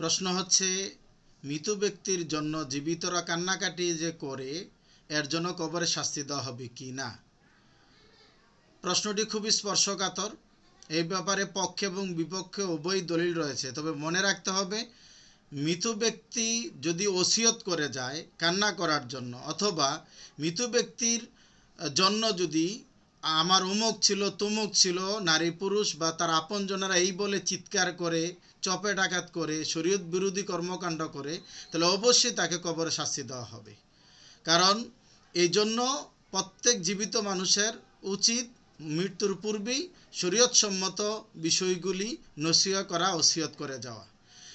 প্রশ্ন হচ্ছে, মৃত ব্যক্তির জন্য জীবিতরা কান্নাকাটি যে করে, এর জন্য কবরে শাস্তি দেওয়া হবে কি না? প্রশ্নটি খুবই স্পর্শকাতর। এই ব্যাপারে পক্ষে এবং বিপক্ষে উভয় দলিল রয়েছে। তবে মনে রাখতে হবে, মৃত ব্যক্তি যদি ওসিয়ত করে যায় কান্না করার জন্য, অথবা মৃত ব্যক্তির জন্য যদি আমার অমুক ছিল, তমুক ছিল, নারী পুরুষ বা তার আপনজনেরা এই বলে চিৎকার করে চপে ডাকাত করে, শরীয়ত বিরোধী কর্মকাণ্ড করে, তাহলে অবশ্যই তাকে কবরে শাস্তি দেওয়া হবে। কারণ এই জন্য প্রত্যেক জীবিত মানুষের উচিত মৃত্যুর পূর্বেই শরীয়তসম্মত বিষয়গুলি নসিয়া করা ওসিয়ত করে যাওয়া।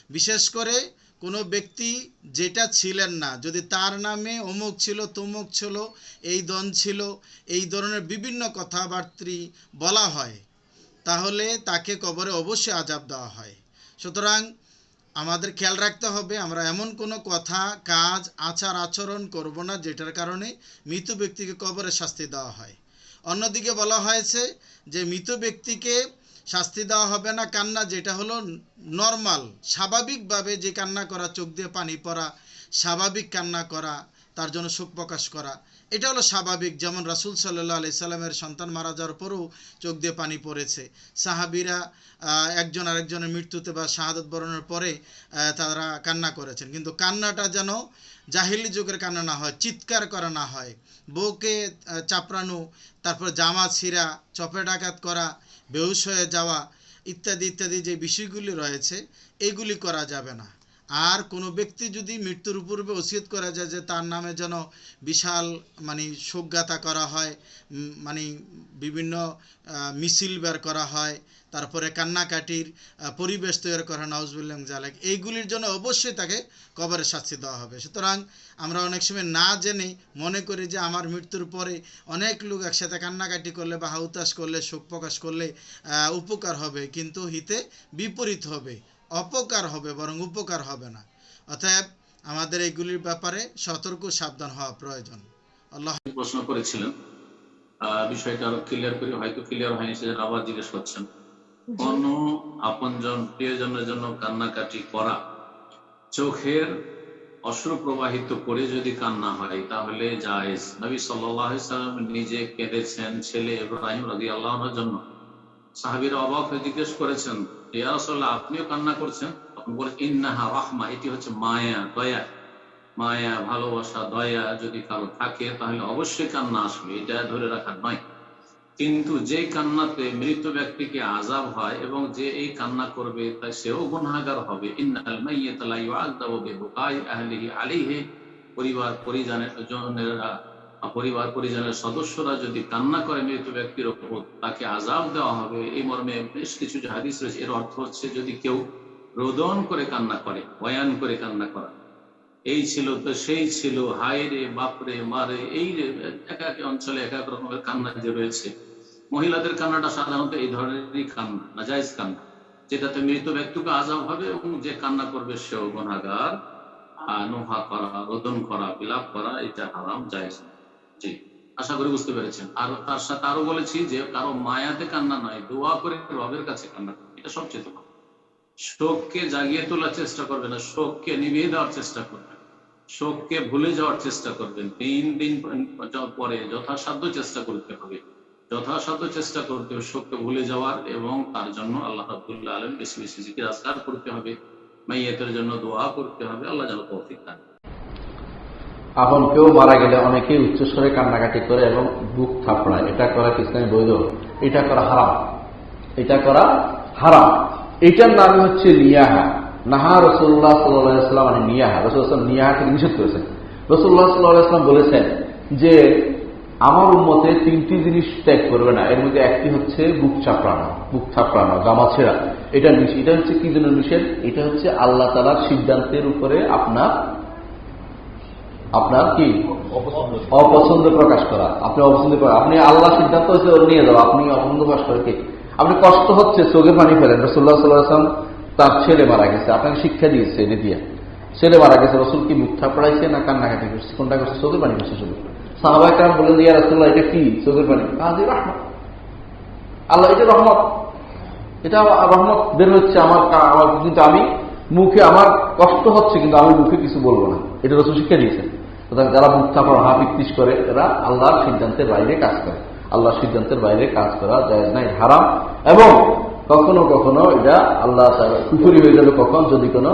বিশেষ করে কোনো ব্যক্তি যেটা ছিলেন না, যদি তার নামে অমুক ছিল, তমুক ছিল, এই দন ছিল, এই ধরনের বিভিন্ন কথাবার্তি বলা হয়, তাহলে তাকে কবরে অবশ্যই আজাব দেওয়া হয়। সুতরাং আমাদের খেয়াল রাখতে হবে, আমরা এমন কোনো কথা, কাজ, আচার, আচরণ করব না যেটার কারণে মৃত ব্যক্তিকে কবরে শাস্তি দেওয়া হয়। অন্যদিকে বলা হয়েছে যে মৃত ব্যক্তিকে শাস্তি দেওয়া হবে না কান্না, যেটা হলো নর্মাল, স্বাভাবিকভাবে যে কান্না করা, চোখ দিয়ে পানি পড়া, স্বাভাবিক কান্না করা, তার জন্য শোক প্রকাশ করা। এটা হলো স্বাভাবিক। যেমন রাসুল সাল্লাহ আলি সাল্লামের সন্তান মারা যাওয়ার পরেও চোখ দিয়ে পানি পড়েছে। সাহাবিরা একজন আরেকজনের মৃত্যুতে বা শাহাদত বরণের পরে তারা কান্না করেছেন। কিন্তু কান্নাটা যেন জাহিলি যুগের কান্না না হয়, চিৎকার করা না হয়। বউকে চাপড়ানো, তারপর জামা ছিঁড়া, চপে ডাকাত করা, বেহুশ হয়ে যাওয়া ইত্যাদি ইত্যাদি যে বিষয়গুলি রয়েছে, এগুলি করা যাবে না। আর কোনো ব্যক্তি যদি মৃত্যুর পূর্বে ওসিয়ত করা যায় যে তার নামে যেন বিশাল মানে শোকগাথা করা হয় মানে বিভিন্ন মিছিল বের করা হয়, তারপরে কান্নাকাটির পরিবেশ তৈরি করা নওয়াজবুল্লাহ জালেক এইগুলির জন্য অবশ্যই তাকে কবরের শাস্তি দেওয়া হবে। সুতরাং আমরা অনেক সময় না জেনে মনে করি যে আমার মৃত্যুর পরে অনেক লোক একসাথে কান্নাকাটি করলে বা হাউতাস করলে, শোক প্রকাশ করলে উপকার হবে, কিন্তু হিতে বিপরীত হবে। অপকার হবে বরং উপকার হবে না। অতএব আমাদের এইগুলির ব্যাপারে সতর্ক সাবধান হওয়া প্রয়োজন। আল্লাহ প্রশ্ন করেছিলেন। বিষয়টা আরও ক্লিয়ার করে হয়তো ক্লিয়ার হয়নি সেজন্য আবার জিজ্ঞেস করছেন। কোন আপনজন প্রিয়জনের জন্য কান্নাকাটি করা চোখের অশ্রু প্রবাহিত করে যদি কান্না হয় তাহলে জায়েজ। নবী সাল্লাম নিজে কেঁদেছেন ছেলে ইব্রাহিম রাজি আল্লাহর জন্য। সাহাবিরা অবাক হয়ে জিজ্ঞেস করেছেন আপনিও কান্না করছেন? তখন বলে ইন্নাহা রাহমা, এটি হচ্ছে মায়া, দয়া। মায়া, ভালোবাসা, দয়া যদি কারও থাকে, তাহলে অবশ্যই কান্না আসবে, এটা ধরে রাখার নয়। কিন্তু যে কান্নাতে মৃত ব্যক্তিকে আজাব হয় এবং যে এই কান্না করবে তা সেও গুনাহগার হবে। পরিবার পরিজনের জনেরা পরিবার, পরিজনের সদস্যরা যদি কান্না করে মৃত ব্যক্তির ওপর, তাকে আজাব দেওয়া হবে। এই মর্মে বেশ কিছু হাদিস রয়েছে, এর অর্থ হচ্ছে যদি কেউ রোদন করে কান্না করে, বয়ান করে কান্না করা, এই ছিল তো সেই ছিল, হায় রে বাপরে মারে এই এক এক অঞ্চলে এক এক রকমের কান্না যে রয়েছে। মহিলাদের কান্নাটা সাধারণত এই ধরনেরই কান্না নাজাইজ কান্না, যেটাতে মৃত ব্যক্তিকে আজাব হবে এবং যে কান্না করবে সেও গুণাগার নোহা করা, রোদন করা, বিলাপ করা, এটা হারাম, জায়েজ না। জি, আশা করি বুঝতে পেরেছেন। আর তার সাথে আরও বলেছি যে কারও মায়াতে কান্না নয়, দোয়া করে রবের কাছে কান্না এটা সবচেয়ে ভালো। শোককে জাগিয়ে তোলার চেষ্টা করবে না, শোককে নিভিয়ে দেওয়ার চেষ্টা করবে শোককে ভুলে যাওয়ার চেষ্টা করবেন তিন দিন পরে যথাসাধ্য চেষ্টা করতে হবে। যথাসাধ্য চেষ্টা করতে হবে শোককে ভুলে যাওয়ার এবং তার জন্য আল্লাহ রাবুল্লাহ আলম বেশি বেশি জিকির করতে হবে। মাইয়াতের জন্য দোয়া করতে হবে, আল্লাহ যেন তৌফিক দান। আপন কেউ মারা গেলে অনেকেই উচ্চস্বরে কান্নাকাটি করে এবং বুক থাপড়ায়। এটা করা ইসলামে বৈধ। এটা করা হারাম। এটা করা হারাম। এটার নাম হচ্ছে নিয়াহা। নাহা রসুল্লাহ সাল্লাম মানে নিয়াহা। রসুল্লাহ নিয়াহা থেকে নিষেধ করেছেন। রসুল্লাহ সাল্লাম বলেছেন যে, আমার উন্মতে তিনটি জিনিস ত্যাগ করবে না। এর মধ্যে একটি হচ্ছে বুক চাপড়ানো, বুক থাপড়ানো, জামা ছেঁড়া। এটা এটা হচ্ছে কি জন্য নিষেধ? এটা হচ্ছে আল্লাহ তালার সিদ্ধান্তের উপরে আপনার আপনার কি? অপছন্দ। প্রকাশ করা। আপনি অপছন্দ করা আপনি আল্লাহ সিদ্ধান্ত হচ্ছে ওর নিয়ে যাওয়া। আপনি অপছন্দ প্রকাশ করে কি? আপনি কষ্ট হচ্ছে চোখে পানি ফেলেন। রসুল্লাহ সাল্লাহাম তার ছেলে মারা গেছে। আপনাকে শিক্ষা দিয়েছে দিয়ে। ছেলে মারা গেছে। রসুল কি মুখা পড়াইছে না কান্নাকাটি করছে? কোনটা করছে? চোখের পানি করছে শুধু সাহাবাই কারণ বললেন ইয়া রসুল্লাহ এটা কি? চোখের পানি? কাজে রহমত। আল্লাহ এটা রহমত। এটা রহমত বের হচ্ছে আমার আমার কিন্তু আমি মুখে আমার কষ্ট হচ্ছে কিন্তু আমি মুখে কিছু বলব না। এটা রসুল শিক্ষা দিয়েছেন। সুতরাং যারা মুখ থাপড় হা পিত্তিস করে, এরা আল্লাহর সিদ্ধান্তের বাইরে কাজ করে। আল্লাহর সিদ্ধান্তের বাইরে কাজ করা যায় নাই, হারাম। এবং কখনো কখনো এটা আল্লাহ কুফুরি হয়ে যাবে কখন? যদি কোনো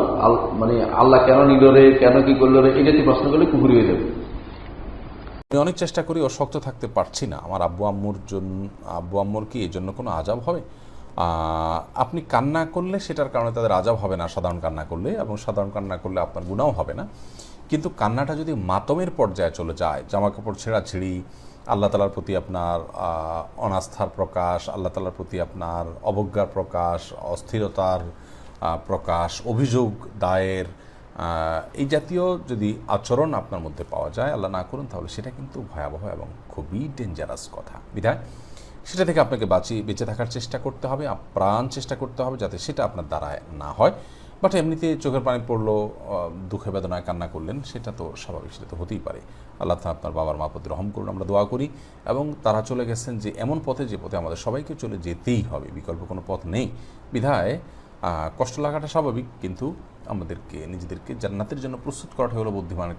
মানে আল্লাহ কেন নিল রে, কেন কি করল রে এটা প্রশ্ন করলে কুফুরি হয়ে যাবে। আমি অনেক চেষ্টা করি ও শক্ত থাকতে পারছি না। আমার আব্বু আম্মুর জন্য আব্বু আম্মুর কি এর জন্য কোনো আজাব হবে? আপনি কান্না করলে সেটার কারণে তাদের আজাব হবে না, সাধারণ কান্না করলে। এবং সাধারণ কান্না করলে আপনার গুণাও হবে না। কিন্তু কান্নাটা যদি মাতমের পর্যায়ে চলে যায় জামা কাপড় ছেঁড়াছিঁড়ি আল্লাহ তালার প্রতি আপনার অনাস্থার প্রকাশ, আল্লাহ তালার প্রতি আপনার অবজ্ঞার প্রকাশ, অস্থিরতার প্রকাশ, অভিযোগ দায়ের এই জাতীয় যদি আচরণ আপনার মধ্যে পাওয়া যায়, আল্লাহ না করুন, তাহলে সেটা কিন্তু ভয়াবহ এবং খুবই ডেঞ্জারাস কথা। বিধায়, সেটা থেকে আপনাকে বাঁচিয়ে বেঁচে থাকার চেষ্টা করতে হবে প্রাণ চেষ্টা করতে হবে যাতে সেটা আপনার দ্বারায় না হয়। বাট এমনিতে চোখের পানি পড়ল দুঃখে বেদনায় কান্না করলেন, সেটা তো স্বাভাবিক, সেটা তো হতেই পারে। আল্লাহ তালা আপনার বাবার মা প্রতি রহম করুন, আমরা দোয়া করি। এবং তারা চলে গেছেন যে এমন পথে যে পথে আমাদের সবাইকে চলে যেতেই হবে, বিকল্প কোনো পথ নেই। বিধায় কষ্ট লাগাটা স্বাভাবিক, কিন্তু আমাদেরকে, নিজেদেরকে জান্নাতের জন্য প্রস্তুত করাটা হলো বুদ্ধিমানের।